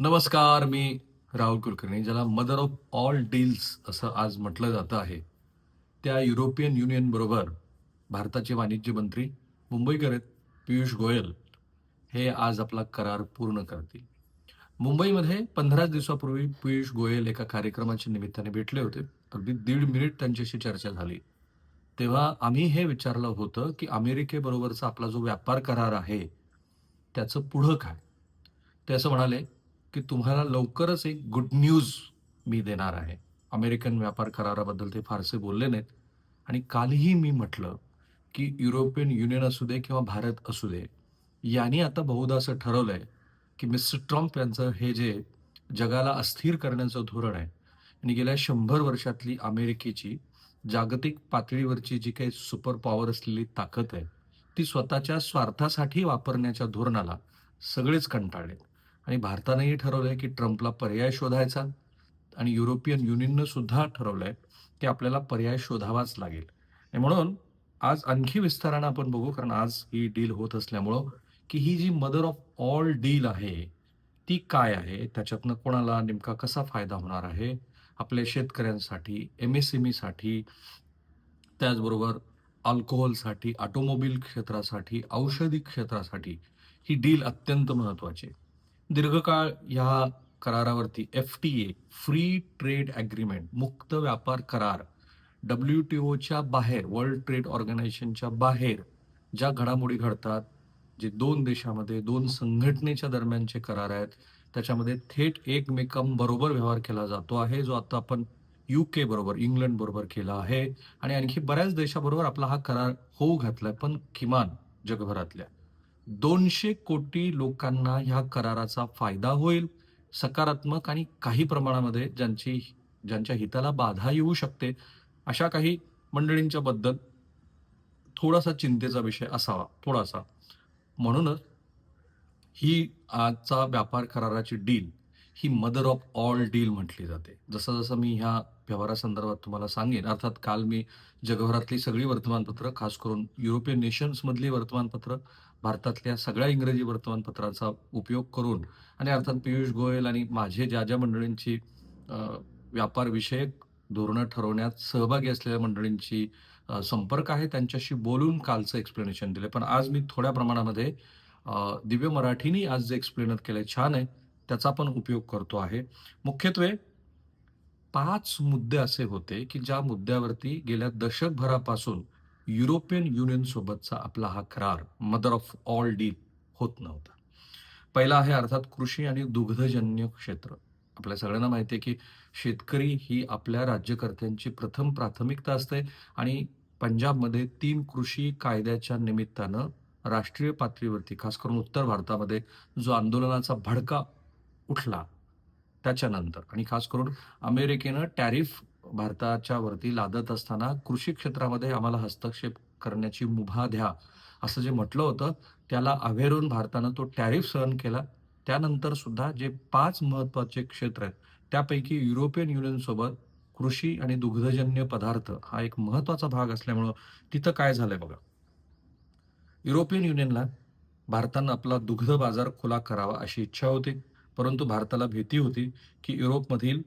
नमस्कार मी राहुल कुलकर्णी. ज्याला mother of all deals असं आज म्हटलं जातं आहे त्या युरोपियन युनियनबरोबर भारताचे वाणिज्य मंत्री मुंबईकर पियुष गोयल हे आज आपला करार पूर्ण करतील. मुंबईमध्ये पंधरा दिवसापूर्वी पियुष गोयल एका कार्यक्रमाच्या निमित्ताने भेटले होते. अगदी दीड मिनिट त्यांच्याशी चर्चा झाली. तेव्हा आम्ही हे विचारलं होतं की अमेरिकेबरोबरचा आपला जो व्यापार करार आहे त्याचं पुढं काय? ते असं म्हणाले की तुम्हाला लवकरच एक गुड न्यूज मी देणार आहे. अमेरिकन व्यापार कराराबद्दल ते फारसे बोलले नाहीत. आणि कालही मी म्हटलं की युरोपियन युनियन असू दे किंवा भारत असू दे यांनी आता बहुधा असं ठरवलं आहे की मिस्टर ट्रम्प यांचं हे जे जगाला अस्थिर करण्याचं धोरण आहे आणि गेल्या शंभर वर्षातली अमेरिकेची जागतिक पातळीवरची जी काही सुपर पॉवर असलेली ताकद आहे ती स्वतःच्या स्वार्थासाठी वापरण्याच्या धोरणाला सगळेच कंटाळलेत आणि भारतानेही ठरवलंय की ट्रम्पला पर्याय शोधायचा आणि युरोपियन युनियननं सुद्धा ठरवलंय की आपल्याला पर्याय शोधावाच लागेल. आणि म्हणून आज आणखी विस्तारानं आपण बघू कारण आज ही डील होत असल्यामुळं की ही जी मदर ऑफ ऑल डील आहे ती काय आहे? त्याच्यातनं कोणाला नेमका कसा फायदा होणार आहे? आपल्या शेतकऱ्यांसाठी एम एस एम ईसाठी त्याचबरोबर अल्कोहोलसाठी ऑटोमोबाईल क्षेत्रासाठी औषधी क्षेत्रासाठी ही डील अत्यंत महत्वाची आहे. दीर्घकाळ ह्या करारावरती F T A free trade agreement मुक्त व्यापार करार डब्ल्यू टी ओच्या बाहेर वर्ल्ड ट्रेड ऑर्गनायझेशनच्या बाहेर ज्या घडामोडी घडतात जे दोन देशामध्ये दोन संघटनेच्या दरम्यानचे करार आहेत त्याच्यामध्ये थेट एकमेकांबरोबर व्यवहार केला जातो आहे जो आता आपण यू के बरोबर इंग्लंड बरोबर केला आहे. आणि आणखी बऱ्याच देशाबरोबर आपला हा करार होऊ घातलाय पण किमान जगभरातल्या. दोनशे कोटी लोकांना ह्या कराराचा फायदा होईल. सकारात्मक आणि काही प्रमाणामध्ये ज्यांची ज्यांच्या हिताला बाधा येऊ शकते अशा काही मंडळींच्या बद्दल थोडासा चिंतेचा विषय असावा थोडासा. म्हणूनच ही आजचा व्यापार कराराची डील ही मदर ऑफ ऑल डील म्हटली जाते. जसं जसं मी ह्या व्यवहारासंदर्भात तुम्हाला सांगेन अर्थात काल मी जगभरातली सगळी वर्तमानपत्र खास करून युरोपियन नेशन्समधली वर्तमानपत्र भारतातल्या सगळ्या इंग्रजी वर्तमानपत्राचा उपयोग करून आणि अर्थात पियुष गोयल आणि माझे ज्या ज्या मंडळींची व्यापारविषयक धोरणं ठरवण्यात सहभागी असलेल्या मंडळींची संपर्क आहे त्यांच्याशी बोलून कालचं एक्सप्लेनेशन दिलं. पण आज मी थोड्या प्रमाणामध्ये दिव्य मराठीनी आज जे एक्सप्लेनर केलंय छान आहे त्याचा पण उपयोग करतो आहे. मुख्यत्वे पाच मुद्दे असे होते की ज्या मुद्द्यावरती गेल्या दशकभरापासून युरोपियन युनियनसोबतचा आपला हा करार मदर ऑफ ऑल डील होत नव्हता. पहिला आहे अर्थात कृषी आणि दुग्धजन्य क्षेत्र. आपल्या सगळ्यांना माहिती आहे की शेतकरी ही आपल्या राज्यकर्त्यांची प्रथम प्राथमिकता असते आणि पंजाबमध्ये तीन कृषी कायद्याच्या निमित्तानं राष्ट्रीय पातळीवरती खास करून उत्तर भारतामध्ये जो आंदोलनाचा भडका उठला त्याच्यानंतर आणि खास करून अमेरिकेनं टॅरिफ भारताच्या वरती लादत असताना कृषी क्षेत्रामध्ये आम्हाला हस्तक्षेप करण्याची मुभा द्या असं जे म्हटलं होतं त्याला अवेरून भारतानं तो टॅरिफ सहन केला. त्यानंतर सुद्धा जे पाच महत्त्वाचे क्षेत्र आहेत त्यापैकी युरोपियन युनियनसोबत कृषी आणि दुग्धजन्य पदार्थ हा एक महत्त्वाचा भाग असल्यामुळं तिथं काय झालंय बघा. युरोपियन युनियनला भारतानं आपला दुग्ध बाजार खुला करावा अशी इच्छा होती परंतु भारताला भीती होती की युरोपमधील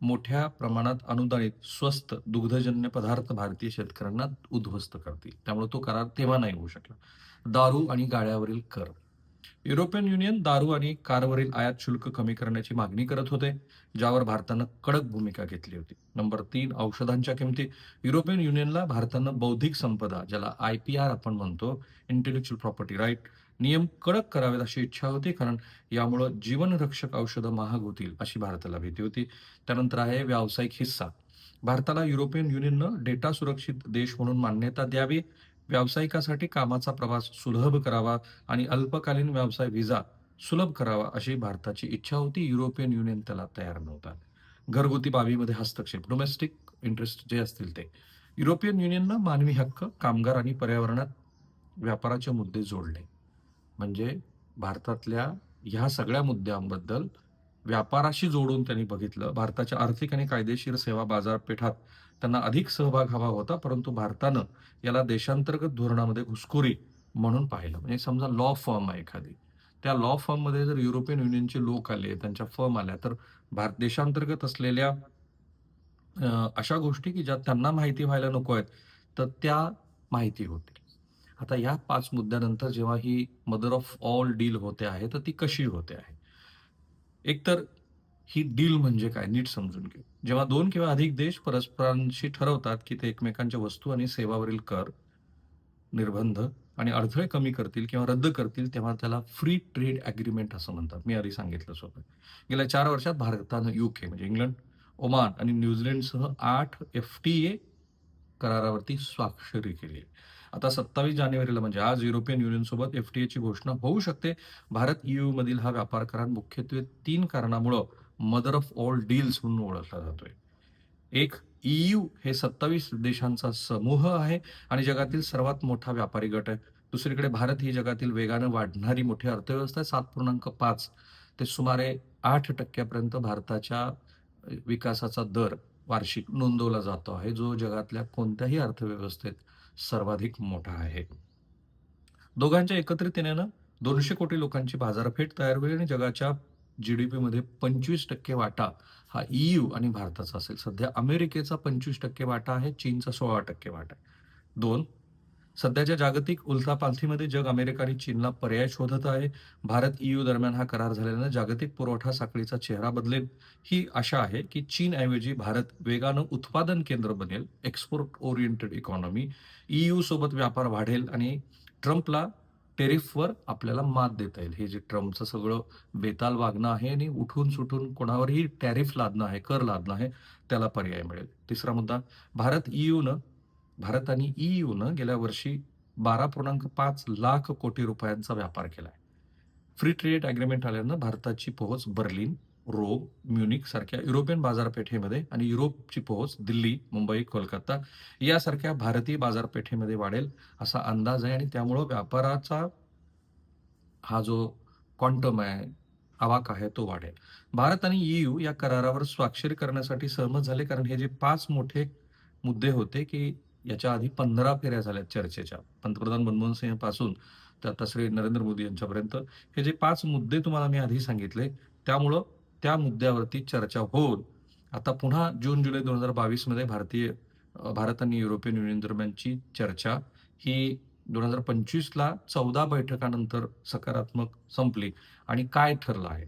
मोठ्या प्रमाणात अनुदानित स्वस्त दुग्धजन्य पदार्थ भारतीय शेतकऱ्यांना उद्ध्वस्त करतील. त्यामुळे तो करार तेव्हा नाही होऊ शकला. दारू आणि गाड्यावरील कर. युरोपियन युनियन दारू आणि कारवरील आयात शुल्क कमी करण्याची मागणी करत होते ज्यावर भारतानं कडक भूमिका घेतली होती. नंबर तीन औषधांच्या किमती. युरोपियन युनियनला भारतानं बौद्धिक संपदा ज्याला आय पी आर आपण म्हणतो इंटेलेक्च्युअल प्रॉपर्टी राईट नियम कडक करावेत अशी इच्छा होती कारण यामुळं जीवनरक्षक औषधं महाग होतील अशी भारताला भीती होती. त्यानंतर आहे व्यावसायिक हिस्सा. भारताला युरोपियन युनियननं डेटा सुरक्षित देश म्हणून मान्यता द्यावी व्यावसायिकासाठी कामाचा प्रवास सुलभ करावा आणि अल्पकालीन व्यवसाय व्हिसा सुलभ करावा अशी भारताची इच्छा होती. युरोपियन युनियन त्याला तयार नव्हता. घरगुती बाबीमध्ये हस्तक्षेप डोमेस्टिक इंटरेस्ट जे असतील ते. युरोपियन युनियननं मानवी हक्क कामगार आणि पर्यावरणात व्यापाराचे मुद्दे जोडले. म्हणजे भारतातल्या ह्या सगळ्या मुद्द्यांबद्दल व्यापाराशी जोडून त्यांनी बघितलं. भारताच्या आर्थिक आणि कायदेशीर सेवा बाजारपेठात त्यांना अधिक सहभाग हवा होता परंतु भारतानं याला देशांतर्गत धोरणामध्ये घुसखोरी म्हणून पाहिलं. म्हणजे समजा लॉ फर्म आहे एखादी. त्या लॉ फर्ममध्ये जर युरोपियन युनियनचे लोक आले त्यांच्या फर्म आल्या तर भारत देशांतर्गत असलेल्या अशा गोष्टी की ज्या त्यांना माहिती व्हायला नको आहेत तर त्या माहिती होतील. आता या पाच मुद्द्यानंतर जेव्हा ही मदर ऑफ ऑल डील होते आहे तर ती कशी होते आहे? एकतर ही डील म्हणजे काय नीट समजून घेऊ. जेव्हा दोन किंवा अधिक देश परस्परांशी ठरवतात की ते एकमेकांच्या वस्तू आणि सेवावरील कर निर्बंध आणि अडथळे कमी करतील किंवा रद्द करतील तेव्हा त्याला फ्री ट्रेड अग्रीमेंट असं म्हणतात. मी आधी सांगितलं सोबत गेल्या चार वर्षात भारतानं युके म्हणजे इंग्लंड ओमान आणि न्यूझीलंडसह आठ एफ टी ए करारावरती स्वाक्षरी केली. आहे आता सत्तावीस जानेवारीला म्हणजे आज युरोपियन युनियनसोबत एफ टी एची घोषणा होऊ शकते. भारत EU मधील हा व्यापार करार मुख्यत्वे तीन कारणामुळं मदर ऑफ ऑल डील्स म्हणून ओळखला जातोय. एक ईयू हे सत्तावीस देशांचा समूह आहे आणि जगातील सर्वात मोठा व्यापारी गट आहे. दुसरीकडे भारत ही जगातील वेगानं वाढणारी मोठी अर्थव्यवस्था आहे. सात पूर्णांक पाच ते सुमारे आठ टक्क्यापर्यंत भारताच्या विकासाचा दर वार्षिक नोंदवला जातो आहे जो जगातल्या कोणत्याही अर्थव्यवस्थेत सर्वाधिक मोठा आहे. दोघांच्या एकत्रित येण्यानं दोनशे कोटी लोकांची बाजारपेठ तयार होईल आणि जगाच्या जीडीपी मध्ये पंचवीस टक्के वाटा हा ईयू आणि भारताचा असेल. सध्या अमेरिकेचा पंचवीस टक्के वाटा आहे चीनचा सोळा टक्के वाटा आहे. दोन सध्याच्या जागतिक उलथापालथीमध्ये जग अमेरिका आणि चीनला पर्याय शोधत आहे. भारत ईयू दरम्यान हा करार झाल्यानं जागतिक पुरवठा साखळीचा चेहरा बदलेल. ही आशा आहे की चीनऐवजी भारत वेगानं उत्पादन केंद्र बनेल एक्सपोर्ट ओरिएंटेड इकॉनॉमी ईयू सोबत व्यापार वाढेल आणि ट्रम्पला टेरिफवर आपल्याला मात देता येईल. हे जे ट्रम्पचं सगळं बेताल वागणं आहे आणि उठून सुटून कोणावरही टॅरिफ लादणं आहे कर लादणं आहे त्याला पर्याय मिळेल. तिसरा मुद्दा भारत ईयूनं भारत आणि ईयूनं गेल्या वर्षी बारा पूर्णांक पाच लाख कोटी रुपयांचा व्यापार केला आहे फ्री ट्रेड अग्रीमेंट आल्यानं भारताची पोहोच बर्लिन रोम म्युनिक सारख्या युरोपियन बाजारपेठेमध्ये आणि युरोपची पोहोच दिल्ली मुंबई कोलकाता यासारख्या भारतीय बाजारपेठेमध्ये वाढेल असा अंदाज आहे आणि त्यामुळं व्यापाराचा हा जो क्वांटम आहे आवाक आहे तो वाढेल. भारत आणि ईयू या करारावर स्वाक्षरी करण्यासाठी सहमत झाले कारण हे जे पाच मोठे मुद्दे होते की याच्या आधी पंधरा फेऱ्या झाल्या चर्चेच्या. पंतप्रधान मनमोहन सिंहपासून तर आता श्री नरेंद्र मोदी यांच्यापर्यंत. हे जे पाच मुद्दे तुम्हाला मी आधी सांगितले त्यामुळं त्या मुद्द्यावरती चर्चा होऊन आता पुन्हा जून जुलै दोन हजार बावीसमध्ये भारतीय भारत आणि युरोपियन युनियन दरम्यानची चर्चा ही दोन हजार पंचवीसला चौदा बैठकानंतर सकारात्मक संपली. आणि काय ठरलं आहे?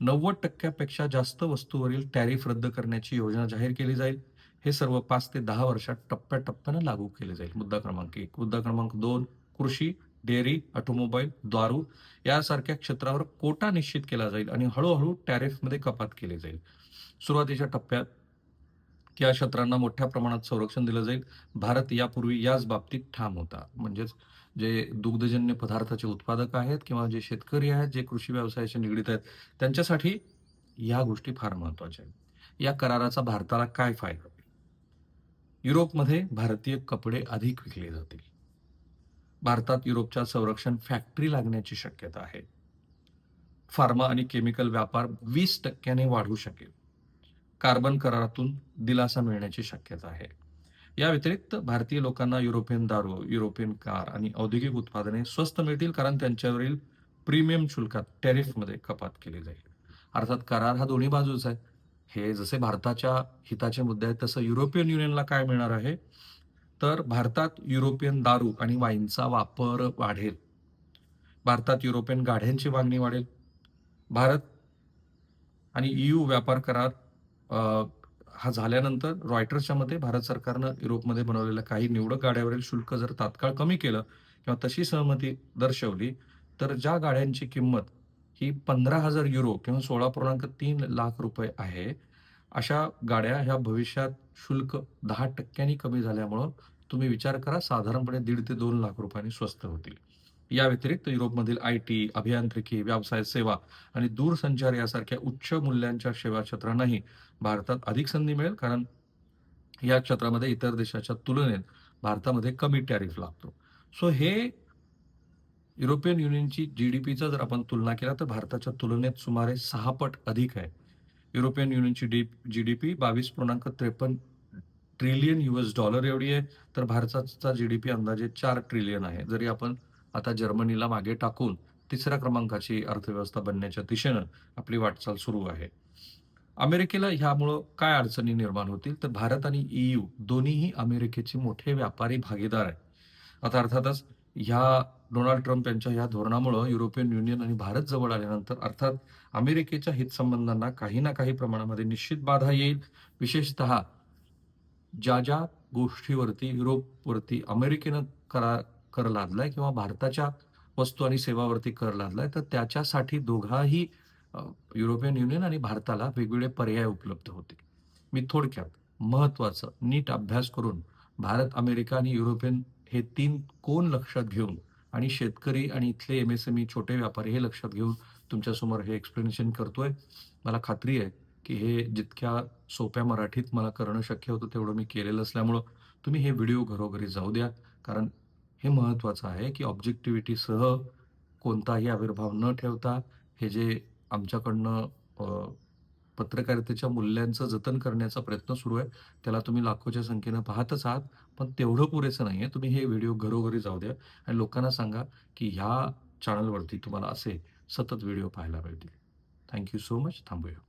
नव्वद टक्क्यापेक्षा जास्त वस्तूवरील टॅरिफ रद्द करण्याची योजना जाहीर केली जाईल. हे सर्व पाच ते दहा वर्षात टप्प्याटप्प्यानं लागू केले जाईल. मुद्दा क्रमांक एक. मुद्दा क्रमांक दोन कृषी डेअरी ऑटोमोबाईल दारू यासारख्या क्षेत्रावर कोटा निश्चित केला जाईल आणि हळूहळू टॅरिफमध्ये कपात केली जाईल. सुरुवातीच्या टप्प्यात या क्षेत्रांना मोठ्या प्रमाणात संरक्षण दिलं जाईल. भारत यापूर्वी याच बाबतीत ठाम होता. म्हणजेच जे दुग्धजन्य पदार्थाचे उत्पादक आहेत किंवा जे शेतकरी आहेत जे कृषी व्यवसायाशी निगडीत आहेत त्यांच्यासाठी या गोष्टी फार महत्त्वाच्या आहेत. या कराराचा भारताला काय फायदा? युरोपमध्ये भारतीय कपडे अधिक विकले जातील. भारतात युरोपच्या संरक्षण फॅक्टरी लागण्याची शक्यता आहे. फार्मा आणि केमिकल व्यापार वीस टक्क्याने वाढू शकेल. कार्बन करारातून दिलासा मिळण्याची शक्यता आहे. या व्यतिरिक्त भारतीय लोकांना युरोपियन दारू युरोपियन कार आणि औद्योगिक उत्पादने स्वस्त मिळतील कारण त्यांच्यावरील प्रीमियम शुल्कात टॅरिफमध्ये कपात केली जाईल. अर्थात करार हा दोन्ही बाजूचा आहे. हे जसे भारताच्या हिताचे मुद्दे आहेत तसं युरोपियन युनियनला काय मिळणार आहे? तर भारतात युरोपियन दारू आणि वाईनचा वापर वाढेल. भारतात युरोपियन गाड्यांची मागणी वाढेल. भारत आणि ईयू व्यापार करार हा झाल्यानंतर रॉयटर्सच्या मते भारत सरकारनं युरोपमध्ये बनवलेल्या काही निवडक गाड्यावरील शुल्क जर तात्काळ कमी केलं किंवा तशी सहमती दर्शवली तर ज्या गाड्यांची किंमत ही पंधरा हजार युरो किंवा सोळा पूर्णांक तीन लाख रुपये आहे. अशा गाड्या ह्या भविष्यात शुल्क दहा टक्क्यांनी कमी झाल्यामुळं तुम्ही विचार करा साधारणपणे दीड ते दोन लाख रुपयांनी स्वस्त होतील. या व्यतिरिक्त युरोपमधील आय टी अभियांत्रिकी व्यवसाय सेवा आणि दूरसंचार यासारख्या उच्च मूल्यांच्या सेवा क्षेत्रांनाही भारतात अधिक संधी मिळेल कारण या क्षेत्रामध्ये इतर देशाच्या तुलनेत भारतामध्ये कमी टॅरिफ लागतो. सो हे युरोपियन युनियनची जी डी पीचा जर आपण तुलना केला तर भारताच्या तुलनेत सुमारे सहा पट अधिक आहे. युरोपियन युनियनची डी जी डी पी बावीस पूर्णांक त्रेपन्न ट्रिलियन युएस डॉलर एवढी आहे तर भारताचा जी डी पी अंदाजे चार ट्रिलियन आहे. जरी आपण आता जर्मनीला मागे टाकून तिसऱ्या क्रमांकाची अर्थव्यवस्था बनण्याच्या दिशेनं आपली वाटचाल सुरू आहे. अमेरिकेला ह्यामुळं काय अडचणी निर्माण होतील? तर भारत आणि ईयू दोन्हीही अमेरिकेचे मोठे व्यापारी भागीदार आहेत. आता अर्थातच ह्या डोनाल्ड ट्रम्प यांच्या या धोरणामुळं युरोपियन युनियन आणि भारत जवळ आल्यानंतर अर्थात अमेरिकेच्या हितसंबंधांना काही ना काही प्रमाणामध्ये निश्चित बाधा येईल. विशेषतः ज्या ज्या गोष्टीवरती युरोपवरती अमेरिकेनं करा कर लादलाय किंवा भारताच्या वस्तू आणि सेवावरती कर लादलाय तर त्याच्यासाठी दोघाही युरोपियन युनियन आणि भारताला वेगवेगळे पर्याय उपलब्ध होते मी थोडक्यात महत्वाचं नीट अभ्यास करून भारत अमेरिका आणि युरोपियन हे तीन कोण लक्षात घेऊन आणि शेतकरी आणि इथले एम एस एम ई छोटे व्यापारी हे लक्षात घेऊन तुमच्यासमोर हे एक्सप्लेनेशन करतोय. मला खात्री आहे की हे जितक्या सोप्या मराठीत मला करणं शक्य होतं तेवढं मी केलेलं असल्यामुळं तुम्ही हे व्हिडिओ घरोघरी जाऊ द्या. कारण हे महत्त्वाचं आहे की ऑब्जेक्टिव्हिटीसह कोणताही आविर्भाव न ठेवता हे जे आमच्याकडनं पत्रकारितेच्या मूल्यांचं जतन करण्याचा प्रयत्न सुरू आहे. त्याला तुम्ही लाखोच्या संख्येनं पाहतच आहात. पण तेवढं पुरेसं नाही आहे. तुम्ही हे व्हिडिओ घरोघरी जाऊ द्या आणि लोकांना सांगा की ह्या चॅनलवरती तुम्हाला असे सतत व्हिडिओ पाहायला मिळतील. थँक्यू सो मच थांबूया.